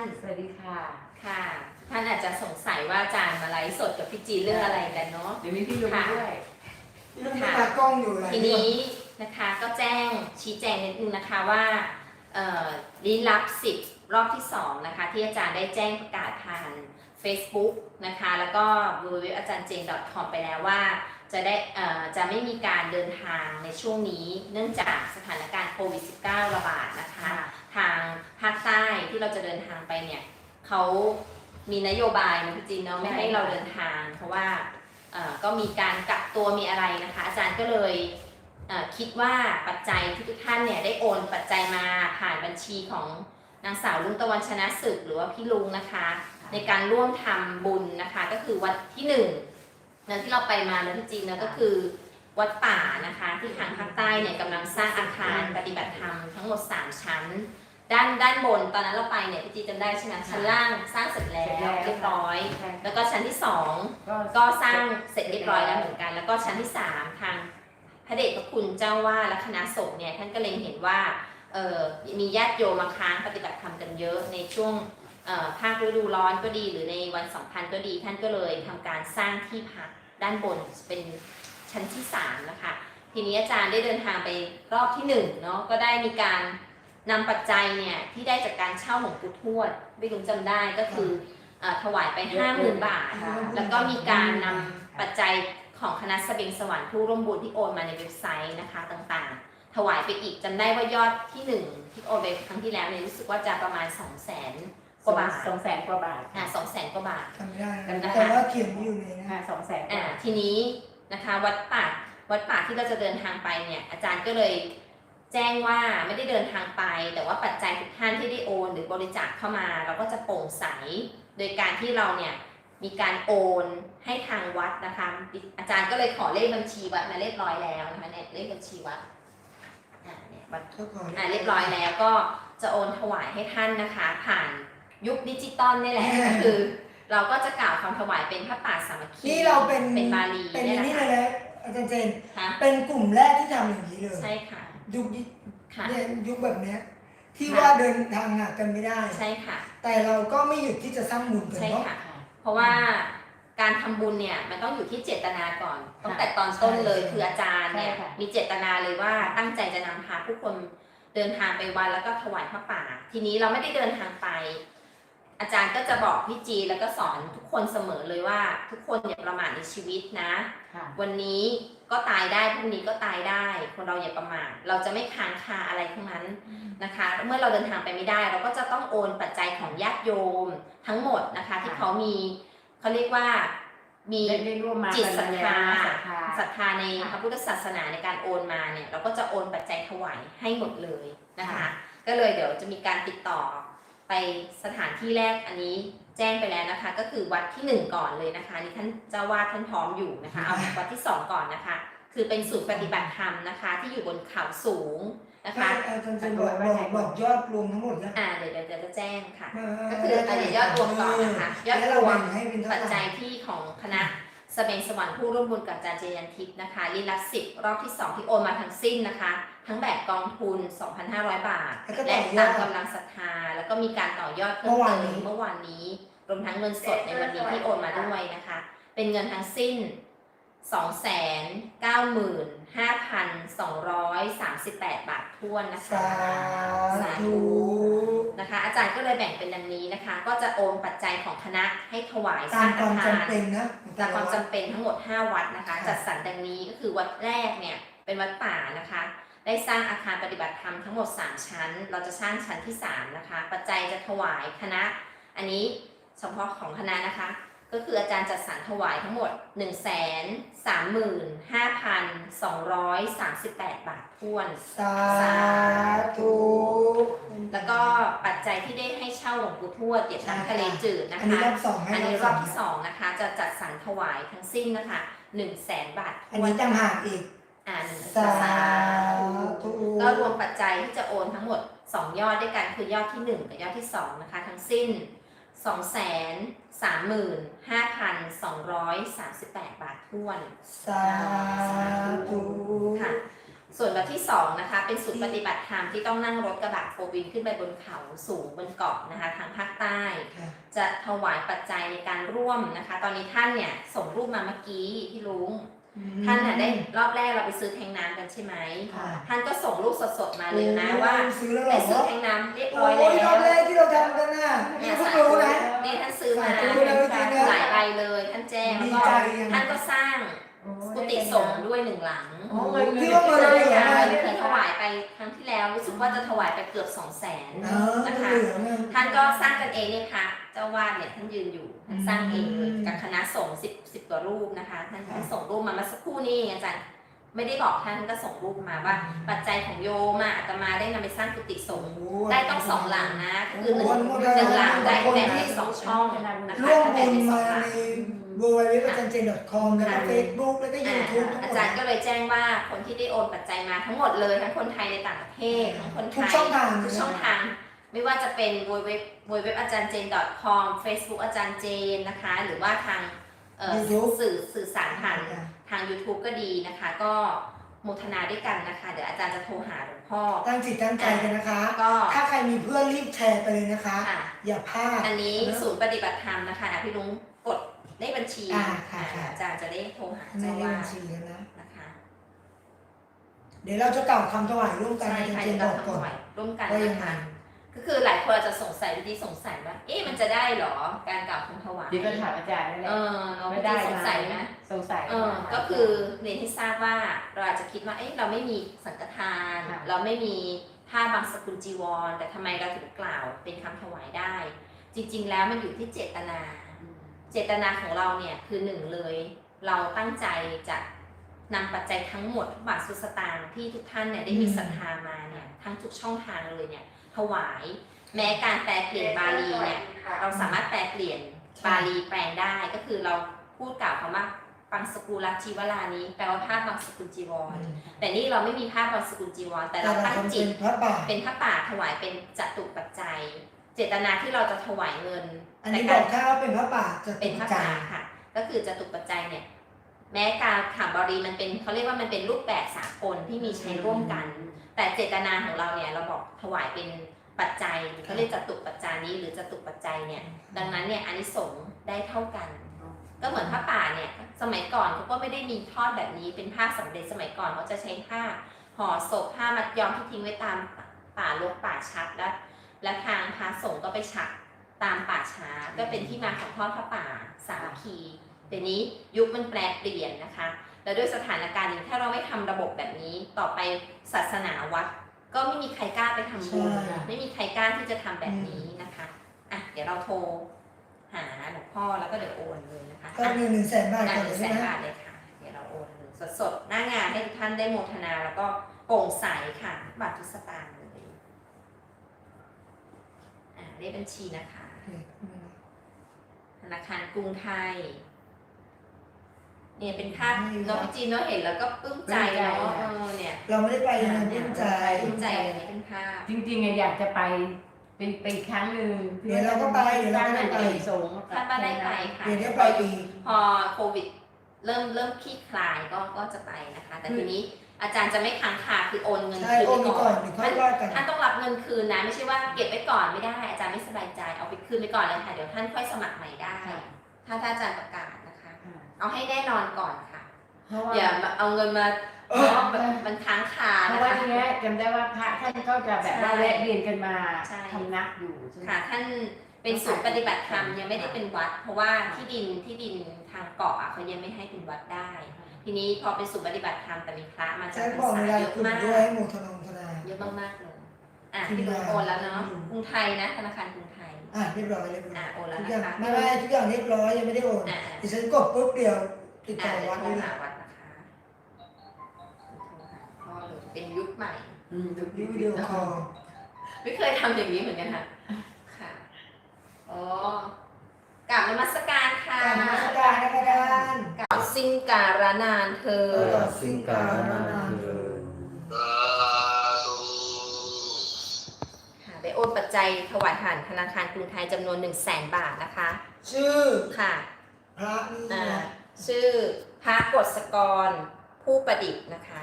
สวัสดีค่ะ ค่ะ ท่านอาจจะสงสัยว่าอาจารย์มาไลฟ์สดกับพี่จีเรื่องอะไรกันเนาะ เดี๋ยวมีพี่ลุงค่ะด้วยเรื่องตากล้องอยู่อะไรทีนี้นะคะก็แจ้งชี้แจงนิดนึงนะคะว่าเอ่อลิ้นลับ10รอบที่ 2 นะคะ ที่อาจารย์ได้แจ้งประกาศผ่าน Facebook นะคะ แล้วก็ w w w อาจารย์เจง .com ไปแล้วว่า จะได้เอ่อจะไม่มีการเดินทางในช่วงนี้ เนื่องจากสถานการณ์โควิด -19 ระบาดนะคะ ทางภาคใต้ที่เราจะเดินทางไปเนี่ยเขามีนโยบายนะพี่จีนเนาะไม่ให้เราเดินทาง เพราะว่าเอ่อก็มีการกักตัวมีอะไรนะคะ อาจารย์ก็เลยเอ่อคิดว่าปัจจัยที่ทุกท่านเนี่ยได้โอนปัจจัยมาผ่านบัญชีของนางสาวลุงตะวันชนะศึกหรือว่าพี่ลุงนะคะ ในการร่วมทำบุญนะคะก็คือวัดที่ห นึ่งนั้นที่เราไปมาแล้วพี่จีนนะก็คือวัดป่านะคะ ที่ทางภาคใต้เนี่ยกำลังสร้างอาคารปฏิบัติธรรมทั้งหมด 3 ชั้น ด้านด้านบนตอนนั้นเราไปเนี่ยพี่จีจำได้ใช่ไหมชั้นล่างสร้างเสร็จแล้วเรียบร้อยใช่แล้วก็ชั้นที่สองก็ก็สร้างเสร็จเรียบร้อยแล้วเหมือนกัน แล้วก็ชั้นที่สามทางพระเดชพระคุณเจ้าว่าและคณะสงฆ์เนี่ยท่านก็เล็งเห็นว่าเอ่อมีญาติโยมมาค้างปฏิบัติธรรมกันเยอะในช่วงเอ่อ ภาคฤดูร้อนก็ดีหรือในวันสำคัญก็ดี ท่านก็เลยทำการสร้างที่พักด้านบนเป็นชั้นที่สามนะคะทีนี้อาจารย์ได้เดินทางไปรอบที่หนึ่งเนาะก็ได้มีการนำปัจจัยเนี่ยที่ได้จากการเช่าหลวงปู่ทวดไม่รู้จำได้ก็คือเออถวายไปห้าหมื่นบาทค่ะแล้วก็มีการนำปัจจัยของคณะสเสบียงสวรรค์ผู้ร่วมบุญที่โอนมาในเว็บไซต์นะคะต่างๆ ถวายไปอีกจำได้ว่ายอดที่หนึ่งที่โอนไปครั้งที่แล้วเนี่ยรู้สึกว่าจะประมาณ2 0 0 0 0 0 กว่าบาทสองแสนกว่าบาทอ่าสองแสนกว่าบาทจำไม่ได้จำได้นะแต่ว่าเขียนอยู่ในนะค่ะสองแสนกอ่าว่าทีนี้นะคะวัดป่าวัดป่าที่เราจะเดินทางไปเนี่ยอาจารย์ก็เลยแจ้งว่าไม่ได้เดินทางไป แต่ว่าปัจจัยทุกท่านที่ได้โอน หรือบริจาคเข้ามา เราก็จะโปร่งใส โดยการที่เราเนี่ยมีการโอนให้ทางวัดนะคะ อาจารย์ก็เลยขอเลขบัญชีวัดมาเรียบร้อยแล้วนะคะเนี่ยเลขบัญชีวัดอ่าเนี่ยวัดก็ขออ่าเรียบร้อยแล้วก็จะโอนถวายให้ท่านนะคะ ผ่าน ยุคดิจิตอลนี่แหละก็คือ เราก็จะกล่าวคำถวายเป็นพระป่าสามัคคีนี่เราเป็นเป็นบาลีเป็นเนี่ยนี่นะเลยคะนะอาจารย์เจนค่ะเป็นกลุ่มแรกที่ทำอย่างนี้เลยใช่ค่ะยุคนี้ค่ะเนี่ยยุคแบบเนี้ยที่ค่ะว่าเดินทางหากันไม่ได้ใช่ค่ะ แต่เราก็ไม่หยุดที่จะสร้างบุญกันใช่เนาะค่ะเพราะว่าการทำบุญเนี่ยมันต้องอยู่ที่เจตนาก่อนตั้งแต่ตอนต้นเลยใช่คืออาจารย์เนี่ยใช่ค่ะมีเจตนาเลยว่าตั้งใจจะนำพาผู้คนเดินทางไปวัดแล้วก็ถวายพระป่า ทีนี้เราไม่ได้เดินทางไป อาจารย์ก็จะบอกพี่จีแล้วก็สอนทุกคนเสมอเลยว่า ทุกคนอย่าประมาทในชีวิตนะ ค่ะ วันนี้ก็ตายได้พรุ่งนี้ก็ตายได้ คนเราอย่าประมาทเราจะไม่ค้างคาอะไรทั้งนั้นนะคะ เมื่อเราเดินทางไปไม่ได้ เราก็จะต้องโอนปัจจัยของญาติโยมทั้งหมดนะคะ ที่ค่ะเขามีเขาเรียกว่ามีได้ได้ร่วมมาจิตศรัทธาศรัทธา ศรัทธาในค่ะพระพุทธศาสนาในการโอนมาเนี่ยเราก็จะโอนปัจจัยถวายให้หมดเลยนะคะ ค่ะ ก็เลยเดี๋ยวจะมีการติดต่อ ไปสถานที่แรกอันนี้แจ้งไปแล้วนะคะ ก็คือวัดที่หนึ่งก่อนเลยนะคะนี่ท่านเจ้าวาดท่านพร้อมอยู่นะคะเอาวัดที่สองก่อนนะคะ คือเป็นศูนย์ปฏิบัติธรรมนะคะ ที่อยู่บนเขาสูงนะคะอาจารย์เจนบอกบอกบอกยอดรวมทั้งหมดนะอ่าเดี๋ยวเดี๋ยวเดี๋ยวจะแจ้งค่ะเก็คืออันนี้ยอดรวมก่อนนะคะยอดแล้วรเราวแบ่มงให้เป็นเท่าปัจไหจัร่ยที่ของคณะสเปนสวรรค์ผู้ร่วมบุญกับอาจารย์เจยันทิพย์นะคะลีลัสิบรอบที่ 2 ที่โอนมาทั้งสิ้นนะคะ ทั้งแบบกองทุน 2,500 บาท แล้วก็ต่และอยอตาด มกำลังศรัทธา แล้วก็มีการต่อยอดเพิ่มเมื่อวานเตินี้มเมื่อวานนี้ รวมทั้งเงินสดในวันนี้ที่โอนมาด้วยนะคะ เป็นเงินทั้งสิ้น 295,238 บาทท้วนนะคะ สาธุ นะคะ อาจารย์ก็เลยแบ่งเป็นดังนี้นะคะ ก็จะโอนปัจจัยของคณะให้ถวายสตาร้ามงความอาคาร จำเป็นนะตามความจำเป็นทั้งหมด 5 วัดนะคะ ค่ะ จัดสรรดังนี้ก็คือวัดแรกเนี่ยเป็นวัดป่านะคะ ได้สร้างอาคารปฏิบัติธรรมทั้งหมด 3 ชั้น เราจะสร้างชั้นที่ 3 นะคะ ปัจจัยจะถวายคณะ อันนี้เฉพาะของคณะนะคะ ก็คืออาจารย์จัดสรรถวายทั้งหมด 1 3 5 2 3 8 บาทท้วน สาธุ แล้วก็ปัจจัยที่ได้ให้เช่าหลวงปู่ทวดเดียบน้ำทะเลจืดนะอันนี้คะ รอบสองให้อันนี้รรออบบสที่องสองนะคะ จะจัดสรรถวายทั้งสิ้นนะคะ1 0 0 0 0แสนบาทอันนี้ต่างหากอีก อ่าหนึ่งสาสาธุ ก็รวมปัจจัยที่จะโอนทั้งหมด 2 ยอดด้วยกันคือยอดที่ 1 กับยอดที่ 2 นะคะ ทั้งสิ้น 2 3 5 2 3 8 บาทท้วนสาธุค่ะส่วนแบบที่สองนะคะเป็นศูนย์ปฏิบัติธรรมที่ต้องนั่งรถกระบะโฟร์วินขึ้นไปบนเขาสูงบนเกาะนะคะทางภาคใต้ค่ะจะถวายปัจจัยในการร่วมนะคะ ตอนนี้ท่านเนี่ยส่งรูปมาเมื่อกี้พี่ลุง ท่านน่ะได้รอบแรกเราไปซื้อแทงน้ำกันใช่ไหมค่ะท่านก็ส่งรูปสดๆมาเลยนะว่าซื้อแล้วเหรได้อซื้อแทงน้ำเรียบร้โอ้อยยแล้รอบวแรกที่เราทำกันน่ะเนี่นี่ยเพิ่งรู้นะนี่ท่านซื้อมาสาธุนะจริงๆนะหลายใบเลยท่านแจ้งดีแล้วก็ใจยัง ท่านก็สร้างกุฏิสงฆ์ด้วยหนึ่งหลังโอ้เงินที่ว่าเงินใช่เหลือค่ะมาเคยถวายไปครั้งที่แล้วรู้สึกว่าจะถวายไปเกือบสองแสน เออนะคะเหลือเงิน ท่านก็สร้างกันเองเนี่ยค่ะ เจ้าวาดเนี่ยท่านยืนอยู่ท่านสร้างเองเลยอืมกับคณะสงฆ์สิบสิบ กว่ารูปนะคะท่านค่ะท่านส่งรูปมาเมื่อสักครู่นี้อาจารย์ไม่ได้บอกท่านก็ส่งรูปมาว่า ปัจจัยของโยมอะอาตมาได้นำไปสร้างกุฏิสงฆ์ได้ต้องสองหลังนะคือหนึ่งโอ้โหหนึ่งหลังได้โอ้โหแบ่งให้สองช่องนะคะร่วมแบ่บุงญให้สอมางหลังใน w w w อาจารย์เจน .com แล้วก็ Facebook แล้วก็อ่า YouTube ทั้งหมอาดจารย์ก็เลยแจ้งว่าคนที่ได้โอนปัจจัยมาทั้งหมดเลยทั้งคนไทยในต่างประเทศทั้งคนไททุกยช่องทางทุกช่องทางไม่ว่าจะเป็นเว็บเว็บอาจารย์เจน .com Facebook อาจารย์เจนนะคะ หรือว่าทาง เอ่อ YouTube สื่อสื่อสารผ่านทาง YouTube ก็ดีนะคะ ก็โมทนาด้วยกันนะคะ เดี๋ยวอาจารย์จะโทรหาหลวงพ่อตั้งจิตตั้งใจกันนะคะ ก็ถ้าใครมีเพื่อนรีบแชร์ไปเลยนะคะ ค่ะ อย่าพลาด อันนี้นะศูนย์ปฏิบัติธรรมนะคะอะพี่ลุงกดได้บัญชีอ่าค่ะค่ะ อาจารย์จะได้โทรหาในเจ้าเลขว่าบัญชีแล้วนะ นะคะเดี๋ยวเราจะกล่าวคำถวายร่วมกันใช่อาจารค่ะย์เจนเดี๋ยวบเราอกก่อนทำไหวร่วมกันว่ายันะงไงคะ ก็คือหลายคนอาจจะสงสัยดีๆสงสัยว่าเอ๊ะมันจะได้เหรอการกล่าวคำถวายเดี๋ยวก็ถามอาจารย์นั่นแหเอละอเราไม่ไม่ได้ได้สงสัยนะสงสัยเออก็คือเรียนให้ทราบว่าเราอาจจะคิดว่าเอ๊ะเราไม่มีสังฆทานค่ะเราไม่มีผ้าบางสกุลจีวร แต่ทำไมเราถึงกล่าวเป็นคำถวายได้ จริง ๆ แล้วมันอยู่ที่เจตนา เจตนาของเราเนี่ยคือหนึ่งเลย เราตั้งใจจะนำปัจจัยทั้งหมดทุกบาทสุดสตางค์ที่ทุกท่านเนี่ยได้มีอืมศรัทธามาเนี่ยทั้งทุกช่องทางเลยเนี่ย ถวาย แม้การแปลเปลี่ยนบาลีเนี่ยเราสามารถแปลเปลี่ยนบาลีแปลงได้ก็คือเราพูดกล่าวคำว่าปังสกุลจีวรานี้แปลว่าผ้าบางสกุลจีวร แต่นี่เราไม่มีผ้าบางสกุลจีวร แต่แต่เราเราตั้งทำจิเป็นตพระป่าเป็นผ้าป่าถวายเป็นจตุปัจจัย เจตนาที่เราจะถวายเงินอันนี้แต่บกาอรกแค่ว่าเป็นพระป่าจะเป็เป็นนพระใจป่าค่ะ ก็คือจตุปัจจัยเนี่ย แม้การถามบารีมันเป็นเขาเรียกว่ามันเป็นรูปแบบสากลที่มีใช้ร่วมกัน แต่เจตนาของเราเนี่ยเราบอกถวายเป็นปัจจัยเขาเรียกจตุปัจจานี้หรือจตุปัจจัยเนี่ยดังนั้นเนี่ยอานิสงส์ได้เท่ากัน ก็เหมือนผ้าป่าเนี่ยสมัยก่อนเขาก็ไม่ได้มีทอดแบบนี้เป็นผ้าสำเร็จสมัยก่อนเขาจะใช้ผ้าห่อศพผ้ามัดย้อมที่ทิ้งไว้ตามป่าลกป่าชัดแล้วและทางพระสงฆ์ก็ไปฉักตามป่าช้าก็เป็นที่มาของทอดผ้าป่าสามัคคีเดี๋ยวนี้ยุคมันแปลเปลี่ยนนะคะ แล้วด้วยสถานการณ์นี้ถ้าเราไม่ทำระบบแบบนี้ต่อไปศาสนาวัดก็ไม่มีใครกล้าไปทำบุญใช่ไม่มีใครกล้าที่จะทำแบบนี้นะคะอะเดี๋ยวเราโทรหาหลวงพ่อแล้วก็เดี๋ยวโอนเลยนะคะก็หนึ่งหนึ่งแสนบาทอะก่อนหเลนึ่ยงแสใช่นไหมบาทเลยค่ะเดี๋ยวเราโอนเลยสดๆหน้างานให้ทุกท่านได้โมทนาแล้วก็โปร่งใสค่ะบาททุกสตางค์เลยอ่าเลขบัญชีนะคะธนาคารกรุงไทย เนี่ยเป็นภาพน้องพี่จีนเนาะเห็นแล้วก็ปลื้มใจเนาะเออเนี่ยเราไม่ได้ไปยังไงปลื้มใจปลื้มใจเลยนี่เป็นภาพจริงๆอะอยากจะไปเป็นไปอีกครั้งหนึ่งเดี๋ยวเราก็ไปเดี๋ยวเราก็ได้ไป สงฆ์ถ้าบ้านได้ไปค่ะเดี๋ยวได้ไปอีก พอโควิด เริ่มเริ่มคลี่คลายก็ก็จะไปนะคะ แต่ทีนี้อาจารย์จะไม่ค้างคาคือโอนเงินใช่คืนโอนไปไปก่ก่ออนนเดี๋ยวค่อยว่ากัน ท่านต้องรับเงินคืนนะ ไม่ใช่ว่าเก็บไว้ก่อนไม่ได้ อาจารย์ไม่สบายใจเอาไปคืนไปก่อนเลยค่ะเดี๋ยวท่านค่อยสมัครใหม่ได้ ถ้าถ้าอาจารย์ประกาศนะคะ เอาให้แน่นอนก่อนค่ะ เพราะว่าอย่ามาเอาเงินมาเออเพราะแบบมันค้างคาเพนะราะว่าคะ ทีเนี้ยจำได้ว่าพระท่านก็จะแบบว่าใช่แวะเวียนกันมาใช่ ทำนักอยู่ใช่ไหม ค่ะท่านเป็นศูนย์ปฏิบัติธรรมยังไม่ได้เป็นวัด เพราะว่าที่ดินที่ดินทางเกาะอะเขายังไม่ให้เป็นวัดได้ ทีนี้พอเป็นศูนย์ปฏิบัติธรรมแต่มีพระมาจาใช่กพรบอกรเวษาลาเยอะคุณมากด้วยโมทนาโมทนา เยอะมากๆเลยอะคุณพี่ลุงมาโอนแล้วเนาะอืมกรุงไทยนะธนาคารกรุงไทย อะเรียบร้อยเรียบร้อยอะโอนแล้วทุกนะอย่างคะไม่ไม่ทุกอย่างเรียบร้อยยังไม่ได้โอนอะดิฉันกดปุ๊บเดียวติดอะต่อเดี๋ยววัดโทรเลยหาวัดนะคะโทรหาพ่อเลยเป็นยุคใหม่ อืมวิดีโอคอลไม่เคยทำอย่างนี้เหมือนกันค่ะ ค่ะอ๋อกราบนมัสการค่ะการนมัสการนะคะอาจารย์กราบสิ้นการนานเธอ เอญอสิ่งการนานเถิด โอนปัจจัยถวายผ่านธนาคารกรุงไทยจำนวน1 0 0 0 0แบาทนะคะ ชื่อค่ะพระนี่อ่านะ ชื่อพระกฤษกรผู้ประดิษฐ์นะคะ